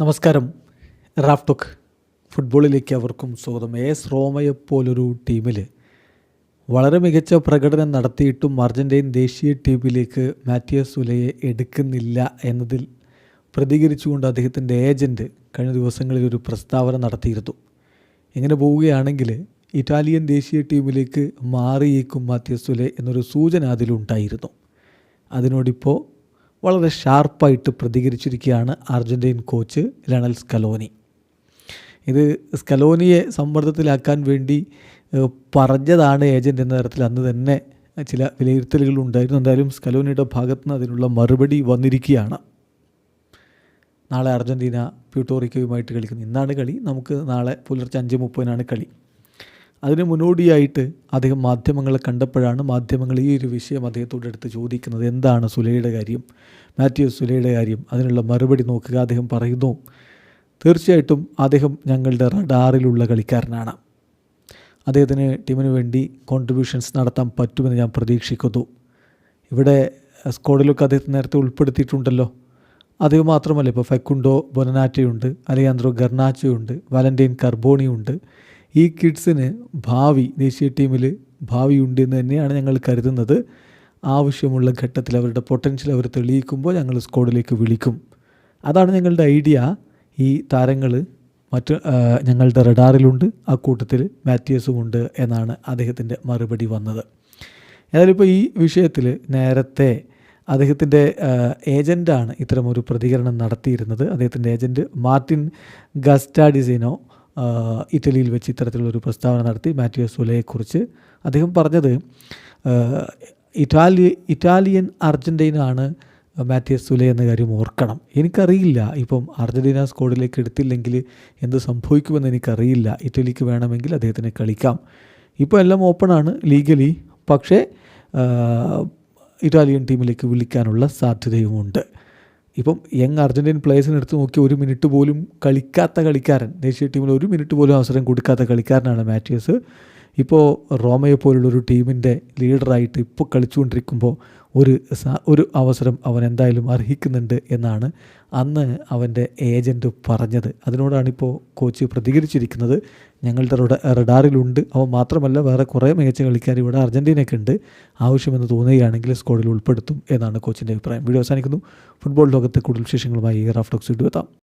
നമസ്കാരം. Raf talk ഫുട്ബോളിലേക്ക് അവർക്കും സ്വാഗതം. എസ്. റോമയെ പോലൊരു ടീമിൽ വളരെ മികച്ച പ്രകടനം നടത്തിയിട്ടും അർജന്റീൻ ദേശീയ ടീമിലേക്ക് മാറ്റിയസ് സുലയെ എടുക്കുന്നില്ല എന്നതിൽ പ്രതികരിച്ചുകൊണ്ട് അദ്ദേഹത്തിന്റെ ഏജന്റ് കഴിഞ്ഞ ദിവസങ്ങളിൽ ഒരു പ്രസ്താവന നടത്തിയിരുന്നു. ഇങ്ങനെ പോവുകയാണെങ്കിൽ ഇറ്റാലിയൻ ദേശീയ ടീമിലേക്ക് മാറിയേക്കും മാത്യസുലെ എന്നൊരു സൂചന അതിലുണ്ടായിരുന്നു. അതിനോടിപ്പോൾ വളരെ ഷാർപ്പായിട്ട് പ്രതികരിച്ചിരിക്കുകയാണ് അർജന്റീൻ കോച്ച് ലണൽ സ്കലോനി. ഇത് സ്കലോനിയെ സമ്മർദ്ദത്തിലാക്കാൻ വേണ്ടി പറഞ്ഞതാണ് ഏജന്റ് എന്ന തരത്തിൽ അന്ന് തന്നെ ചില വിലയിരുത്തലുകൾ ഉണ്ടായിരുന്നു. എന്തായാലും സ്കലോനിയുടെ ഭാഗത്തു നിന്ന് അതിനുള്ള മറുപടി വന്നിരിക്കുകയാണ്. നാളെ അർജന്റീന പ്യൂട്ടോറിക്കോയുമായിട്ട് കളിക്കുന്നു. ഇന്നാണ് കളി. നമുക്ക് നാളെ പുലർച്ചെ അഞ്ച് മുപ്പതിനാണ് കളി. അതിന് മുന്നോടിയായിട്ട് അദ്ദേഹം മാധ്യമങ്ങളെ കണ്ടപ്പോഴാണ് മാധ്യമങ്ങൾ ഈ ഒരു വിഷയം അദ്ദേഹത്തോട് എടുത്ത് ചോദിക്കുന്നത്. എന്താണ് സുലയുടെ കാര്യം? മാത്യു സുലയുടെ കാര്യം അതിനുള്ള മറുപടി നോക്കുക അദ്ദേഹം പറയുന്നു. തീർച്ചയായിട്ടും അദ്ദേഹം ഞങ്ങളുടെ റഡാറിലുള്ള കളിക്കാരനാണ്. അദ്ദേഹത്തിന് ടീമിന് വേണ്ടി കോൺട്രിബ്യൂഷൻസ് നടത്താൻ പറ്റുമെന്ന് ഞാൻ പ്രതീക്ഷിക്കുന്നു. ഇവിടെ സ്ക്വാഡിലൊക്കെ അദ്ദേഹത്തെ നേരത്തെ ഉൾപ്പെടുത്തിയിട്ടുണ്ടല്ലോ. അദ്ദേഹം മാത്രമല്ല ഇപ്പോൾ ഫെക്കുണ്ടോ ബൊനനാറ്റയുണ്ട് അലിയാന്ത്രോ ഗർണാച്ചയുണ്ട് വാലന്റൈൻ കർബോണിയുണ്ട് ഈ കിഡ്സിന് ഭാവി ദേശീയ ടീമിൽ ഭാവിയുണ്ട് എന്ന് തന്നെയാണ് ഞങ്ങൾ കരുതുന്നത്. ആവശ്യമുള്ള ഘട്ടത്തിൽ അവരുടെ പൊട്ടൻഷ്യൽ അവർ തെളിയിക്കുമ്പോൾ ഞങ്ങൾ സ്ക്വാഡിലേക്ക് വിളിക്കും. അതാണ് ഞങ്ങളുടെ ഐഡിയ ഈ താരങ്ങൾ മറ്റ് ഞങ്ങളുടെ റഡാറിലുണ്ട്. ആ കൂട്ടത്തിൽ മാത്യൂസും ഉണ്ട് എന്നാണ് അദ്ദേഹത്തിന്റെ മറുപടി വന്നത്. ഏതായാലും ഇപ്പോൾ ഈ വിഷയത്തിൽ നേരത്തെ അദ്ദേഹത്തിന്റെ ഏജന്റാണ് ഇത്തരമൊരു പ്രതികരണം നടത്തിയിരുന്നത്. അദ്ദേഹത്തിന്റെ ഏജന്റ് മാർട്ടിൻ ഗസ്റ്റാഡിസിനോ ഇറ്റലിയിൽ വെച്ച് ഇത്തരത്തിലുള്ളൊരു പ്രസ്താവന നടത്തി മാറ്റിയോ സുലയെക്കുറിച്ച് അദ്ദേഹം പറഞ്ഞത് ഇറ്റാലി ഇറ്റാലിയൻ അർജന്റീനാണ് മാത്യസ് സുലെ എന്ന കാര്യം ഓർക്കണം. എനിക്കറിയില്ല. ഇപ്പം അർജന്റീന സ്കോഡിലേക്ക് എടുത്തില്ലെങ്കിൽ എന്ത് സംഭവിക്കുമെന്ന് എനിക്കറിയില്ല. ഇറ്റലിക്ക് വേണമെങ്കിൽ അദ്ദേഹത്തിന് കളിക്കാം. ഇപ്പോൾ എല്ലാം ഓപ്പണാണ് ലീഗലി. പക്ഷേ ഇറ്റാലിയൻ ടീമിലേക്ക് വിളിക്കാനുള്ള സാധ്യതയുമുണ്ട്. ഇപ്പം യങ് അർജന്റീൻ പ്ലേയേഴ്സിനെ എടുത്ത് നോക്കി ഒരു മിനിറ്റ് പോലും കളിക്കാത്ത കളിക്കാരൻ ദേശീയ ടീമിൽ ഒരു മിനിറ്റ് പോലും അവസരം കൊടുക്കാത്ത കളിക്കാരനാണ് മാത്യൂസ് ഇപ്പോൾ റോമയെ പോലുള്ള ഒരു ടീമിന്റെ ലീഡറായിട്ട് ഇപ്പോൾ കളിച്ചുകൊണ്ടിരിക്കുമ്പോൾ ഒരു ഒരു അവസരം അവൻ എന്തായാലും അർഹിക്കുന്നുണ്ട് എന്നാണ് അന്ന് അവന്റെ ഏജന്റ് പറഞ്ഞത്. അതിനോടാണ് ഇപ്പോൾ കോച്ച് പ്രതികരിച്ചിരിക്കുന്നത്. ഞങ്ങളുടെ റഡ- റഡാറിലുണ്ട്. അവൻ മാത്രമല്ല വേറെ കുറേ മികച്ച കളിക്കാർ ഇവിടെ അർജന്റീനയ്ക്ക് ഉണ്ട്. ആവശ്യമെന്ന് തോന്നുകയാണെങ്കിൽ സ്കോഡിൽ ഉൾപ്പെടുത്തും എന്നാണ് കോച്ചിന്റെ അഭിപ്രായം. വീഡിയോ അവസാനിക്കുന്നു. ഫുട്ബോൾ ലോകത്തെ കൂടുതൽ വിശേഷങ്ങളുമായി റാഫ്റ്റോക്സ് എത്താം.